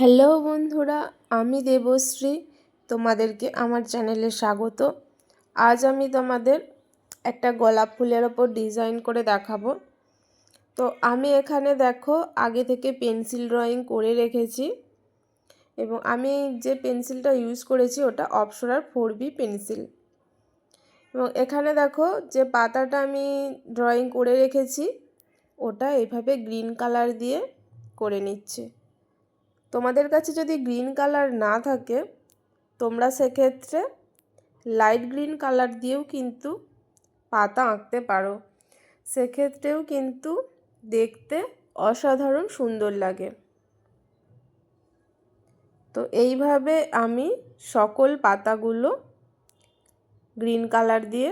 Hello বন্ধুরা, আমি দেবশ্রী, তোমাদেরকে আমার চ্যানেলে স্বাগত। আজ আমি তোমাদের একটা গোলাপ ফুলের ওপর ডিজাইন করে দেখাবো। তো আমি এখানে দেখো, আগে থেকে পেন্সিল ড্রয়িং করে রেখেছি এবং আমি যে পেন্সিলটা ইউজ করেছি, ওটা অপসরার ফোর বি পেন্সিল। এবং এখানে দেখো, যে পাতাটা আমি ড্রয়িং করে রেখেছি, ওটা এইভাবে গ্রিন কালার দিয়ে করে নিচ্ছে। তোমাদের কাছে যদি গ্রিন কালার না থাকে, তোমরা সেক্ষেত্রে লাইট গ্রিন কালার দিয়েও কিন্তু পাতা আঁকতে পারো। সেক্ষেত্রেও কিন্তু দেখতে অসাধারণ সুন্দর লাগে। তো এইভাবে আমি সকল পাতাগুলো গ্রিন কালার দিয়ে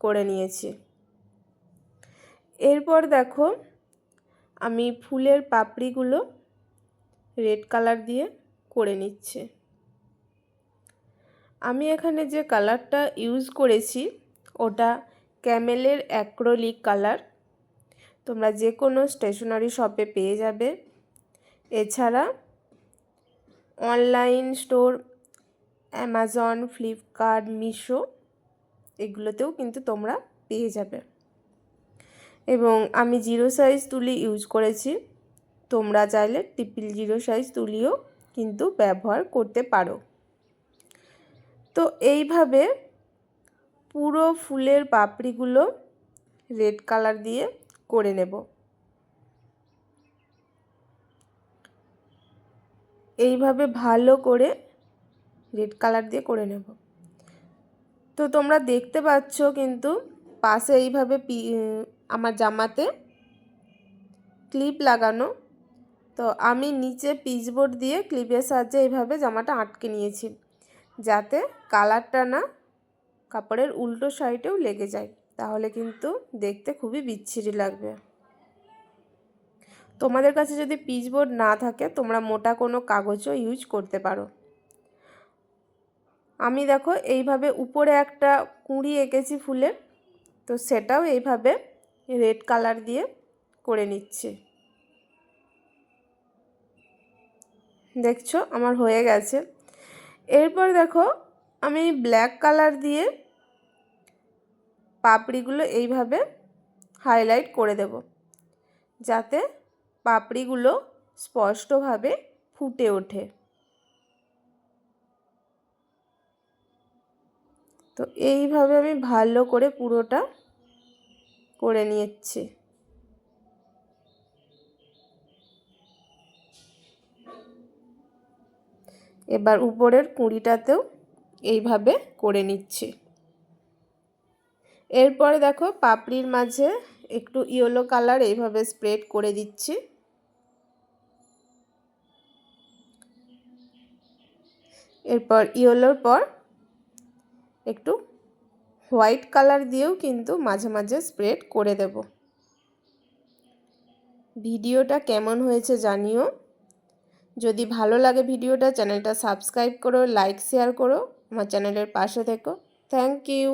করে নিয়েছি। এরপর দেখো, আমি ফুলের পাপড়িগুলো রেড কালার দিয়ে করে নিচ্ছে। আমি এখানে যে কালারটা ইউজ করেছি, ওটা ক্যামেলের অ্যাক্রোলিক কালার। তোমরা যে কোনো স্টেশনারি শপে পেয়ে যাবে। এছাড়া online store, Amazon, Flipkart, Meesho, এগুলোতেও কিন্তু তোমরা পেয়ে যাবে। এবং আমি জিরো সাইজ তুলি ইউজ করেছি। তোমরা চাইলে ট্রিপল জিরো সাইজ তুলিও কিন্তু ব্যবহার করতে পারো। তো এইভাবে পুরো ফুলের পাপড়িগুলো রেড কালার দিয়ে করে নেব। এইভাবে ভালো করে রেড কালার দিয়ে করে নেব। তো তোমরা দেখতে পাচ্ছ কিন্তু পাশে এইভাবে আমার জামাতে ক্লিপ লাগানো তো আমি নিচে পিচবোর্ড দিয়ে ক্লিপের সাহায্যে এইভাবে জামাটা আটকে নিয়েছি, যাতে কালারটা না কাপড়ের উল্টো সাইডেও লেগে যায়। তাহলে কিন্তু দেখতে খুবই বিচ্ছিরি লাগবে। তোমাদের কাছে যদি পিচবোর্ড না থাকে, তোমরা মোটা কোনো কাগজও ইউজ করতে পারো। আমি দেখো এইভাবে উপরে একটা কুঁড়ি এঁকেছি ফুলের, তো সেটাও এইভাবে রেড কালার দিয়ে করে নিচ্ছে। দেখছ, আমার হয়ে গেছে। এরপর দেখো, আমি ব্ল্যাক কালার দিয়ে পাপড়িগুলো এইভাবে হাইলাইট করে দেব। যাতে পাপড়িগুলো স্পষ্টভাবে ফুটে ওঠে। তো এইভাবে আমি ভালো করে পুরোটা করে নিয়েছি। এবার উপরের কুঁড়িটাতেও এইভাবে করে নিচ্ছি। এরপরে দেখো পাপড়ির মাঝে একটু ইয়েলো কালার এইভাবে স্প্রেড করে দিচ্ছি। এরপর ইয়েলোর পর একটু হোয়াইট কালার দিয়েও কিন্তু মাঝে মাঝে স্প্রেড করে দেব। ভিডিওটা কেমন হয়েছে জানিও। যদি ভালো লাগে ভিডিওটা, চ্যানেলটা সাবস্ক্রাইব করো লাইক শেয়ার করো, আমার চ্যানেলের পাশে থেকো। Thank you